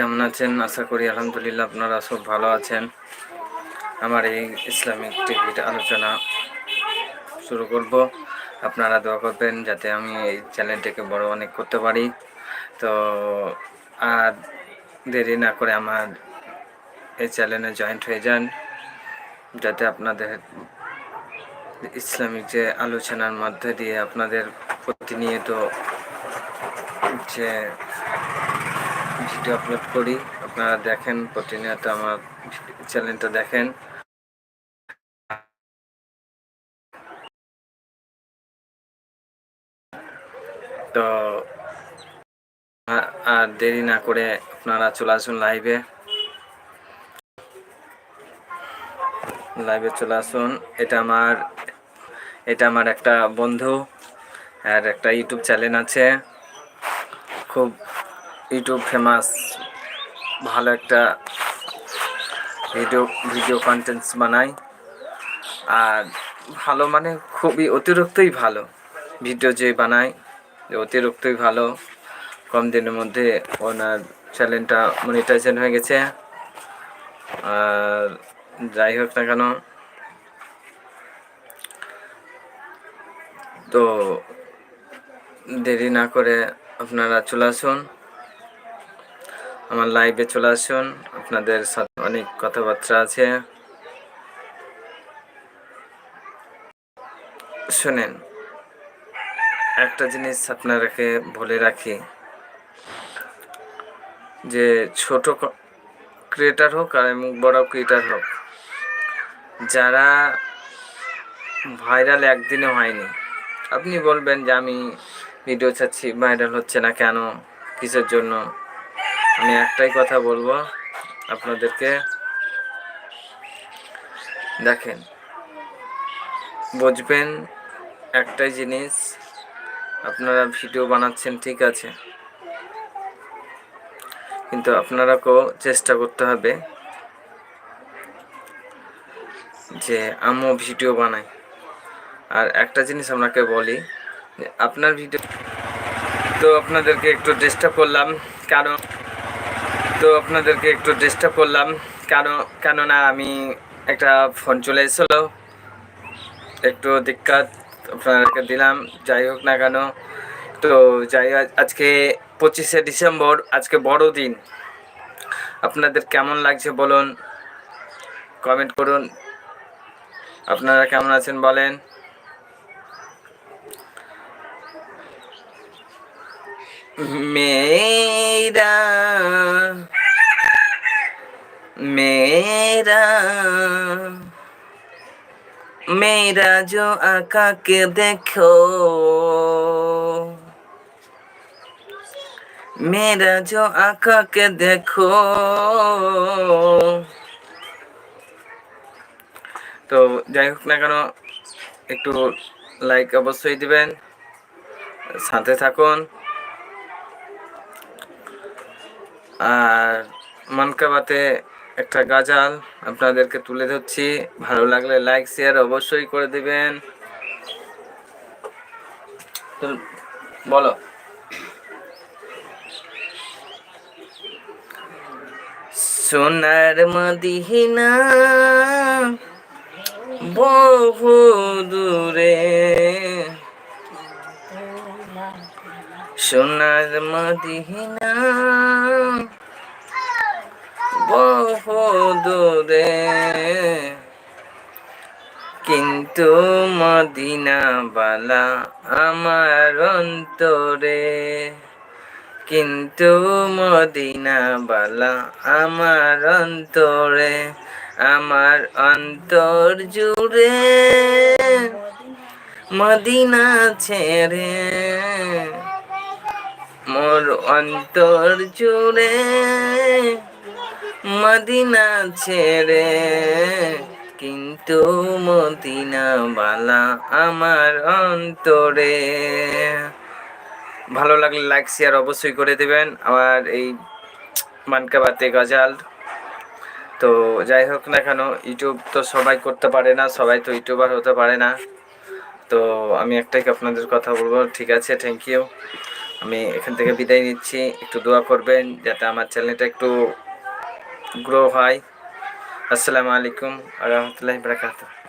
কেমন আছেন? আশা করি আলহামদুলিল্লাহ আপনারা সব ভালো আছেন। আমার এই ইসলামিক টিভির আলোচনা শুরু করব। আপনারা দোয়া করবেন যাতে আমি এই চ্যানেলটিকে বড় অনেক করতে পারি। তো আর দেরি না করে আমার এই চ্যানেলে জয়েন্ট হয়ে যান। যাতে আপনাদের ইসলামিক যে আলোচনার মধ্যে দিয়ে আপনাদের প্রতিনিয়ত যে ভিডিও আপলোড করি। আপনারা দেখেন, প্রতিনিয়ত আমার চ্যানেলটা দেখেন। তো, আর দেরি না করে আপনারা চলে আসুন লাইভে লাইভে চলে আসুন। এটা আমার এটা আমার একটা বন্ধু, আর একটা ইউটিউব চ্যানেল আছে। খুব ইউটিউব ফেমাস ভালো একটা ভিডিও ভিডিও কন্টেন্টস বানায় আর ভালো মানে খুবই অতিরিক্তই ভালো। ভিডিও যে বানায় যে অতিরিক্তই ভালো। কম দিনের মধ্যে ওনার চ্যানেলটা মনিটাইজেশন হয়ে গেছে। আর যাই হোক না কেন। তো দেরি না করে আপনারা চলে আসুন। আমার লাইভে চলে আসুন। আপনাদের সাথে অনেক কথাবার্তা আছে। শোনেন, একটা জিনিস আপনারাকে বলে রাখি, যে ছোট ক্রিয়েটার হোক আর এবং বড় ক্রিয়েটার হোক, যারা ভাইরাল একদিনে হয়নি, আপনি বলবেন যে আমি ভিডিও চাচ্ছি ভাইরাল হচ্ছে না কেন, কিসের জন্য? আমি একটাই কথা বলব আপনাদেরকে। দেখেন, বুঝবেন একটাই জিনিস, আপনারা ভিডিও বানাচ্ছেন, ঠিক আছে। কিন্তু আপনারাকেও চেষ্টা করতে হবে যে আমিও ভিডিও বানাই। আর একটা জিনিস আপনাকে বলি, আপনার ভিডিও তো আপনাদেরকে একটু ডিস্টার্ব করলাম, কারণ তো আপনাদেরকে একটু ডিস্টার্ব করলাম। কেন কেননা আমি একটা ফোন চলে এসেছিল। একটু দিক্কাত আপনাদেরকে দিলাম, যাই হোক না কেন। তো যাই আজকে পঁচিশে ডিসেম্বর, আজকে বড় দিন। আপনাদের কেমন লাগছে বলুন? কমেন্ট করুন। আপনারা কেমন আছেন বলেন? মেরা मेरा मेरा जो आका के देखो मेरा जो आका के देखो তো যাই হোক না কেন একটু লাইক অবশ্যই দিবেন সাথে থাকুন আর মানকাবাতে একটা গাজাল আপনাদেরকে তুলে ধরছি। ভালো লাগলে লাইক শেয়ার অবশ্যই করে দিবেন। বলো। সোনার মদিনা বহু দূরে। সোনার বহু দূরে কিন্তু মদিনা বালা আমার অন্তরে। কিন্তু মদিনা বালা আমার অন্তরে, আমার অন্তর জুড়ে মদিনা ছেড়ে। মোর অন্তর জুড়ে মদিনা ছেড়ে, কিন্তু মদিনা বালা আমার অন্তরে। ভালো লাগলে লাইক শেয়ার অবশ্যই করে দেবেন। আমার এই মানকা মানকাবাতে গজাল। তো যাই হোক না কেন, ইউটিউব তো সবাই করতে পারে না, সবাই তো ইউটিউবার হতে পারে না। তো আমি একটাই আপনাদের কথা বলব, ঠিক আছে থ্যাংক ইউ আমি এখান থেকে বিদায় নিচ্ছি, একটু দোয়া করবেন, যাতে আমার চ্যানেলটা একটু গ্রো হয় আসসালামু আলাইকুম রহমতুল্লাহি বারাকাতুহু